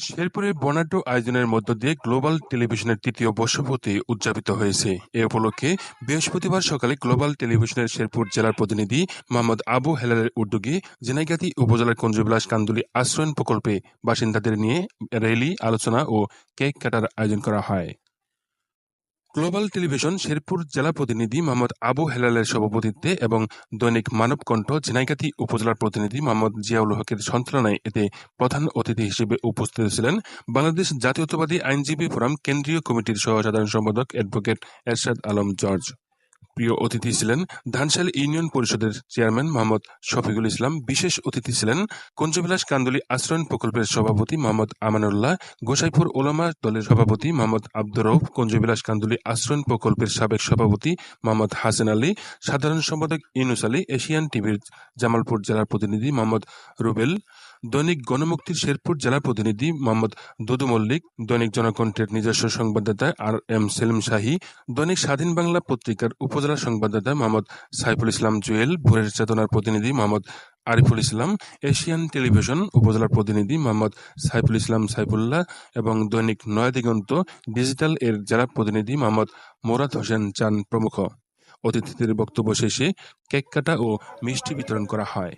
শেরপুরে বর্ণাঢ্য আয়োজনের মধ্য দিয়ে গ্লোবাল টেলিভিশনের তৃতীয় বর্ষপতি উদযাপিত হয়েছে। এ উপলক্ষে বৃহস্পতিবার সকালে গ্লোবাল টেলিভিশনের শেরপুর জেলার প্রতিনিধি মোহাম্মদ আবু হেলালের উদ্যোগে জেনাইগাতি উপজেলার কঞ্জুবিলাস কান্দুলি আশ্রয়ন প্রকল্পে বাসিন্দাদের নিয়ে র্যালি, আলোচনা ও কেক কাটার আয়োজন করা হয়। গ্লোবাল টেলিভিশন শেরপুর জেলা প্রতিনিধি মোহাম্মদ আবু হেলালের সভাপতিত্বে এবং দৈনিক মানবকণ্ঠ ঝিনাইগাতি উপজেলার প্রতিনিধি মোহাম্মদ জিয়াউল হকের সঞ্চালনায় এতে প্রধান অতিথি হিসেবে উপস্থিত ছিলেন বাংলাদেশ জাতীয়তাবাদী আইনজীবী ফোরাম কেন্দ্রীয় কমিটির সহ সাধারণ সম্পাদক অ্যাডভোকেট এরশাদ আলম জর্জ। প্রিয় অতিথি ছিলেন ধানশাল ইউনিয়ন পরিষদের চেয়ারম্যান মোহাম্মদ শফিকুল ইসলাম, বিশেষ অতিথি ছিলেন কঞ্জবিলাস কান্দুলি আশ্রয়ণ প্রকল্পের সভাপতি মোহাম্মদ আমানুল্লাহ, গোসাইপুর ওলামা দলের সভাপতি মোহাম্মদ আব্দুর রৌফ কঞ্জবিলাস কান্দুলি আশ্রয়ণ প্রকল্পের সাবেক সভাপতি মোহাম্মদ হাসান আলী, সাধারণ সম্পাদক ইনুস আলী, এশিয়ান টিভির জামালপুর জেলার প্রতিনিধি মোহাম্মদ রুবেল, দৈনিক গণমুক্তির শেরপুর জেলা প্রতিনিধি মোহাম্মদ দুদু মল্লিক, দৈনিক জনকণ্ঠের নিজস্ব সংবাদদাতা আর এম সেলিম শাহী, দৈনিক স্বাধীন বাংলা পত্রিকার উপজেলা সংবাদদাতা মোহাম্মদ সাইফুল ইসলাম জুয়েল, ভোরের চেতনার প্রতিনিধি মোহাম্মদ আরিফুল ইসলাম, এশিয়ান টেলিভিশন উপজেলার প্রতিনিধি মোহাম্মদ সাইফুল ইসলাম সাইফুল্লাহ এবং দৈনিক নয়াদিগন্ত ডিজিটাল এর জেলা প্রতিনিধি মোহাম্মদ মোরাদ হোসেন চান প্রমুখ। অতিথিদের বক্তব্য শেষে কেক কাটা ও মিষ্টি বিতরণ করা হয়।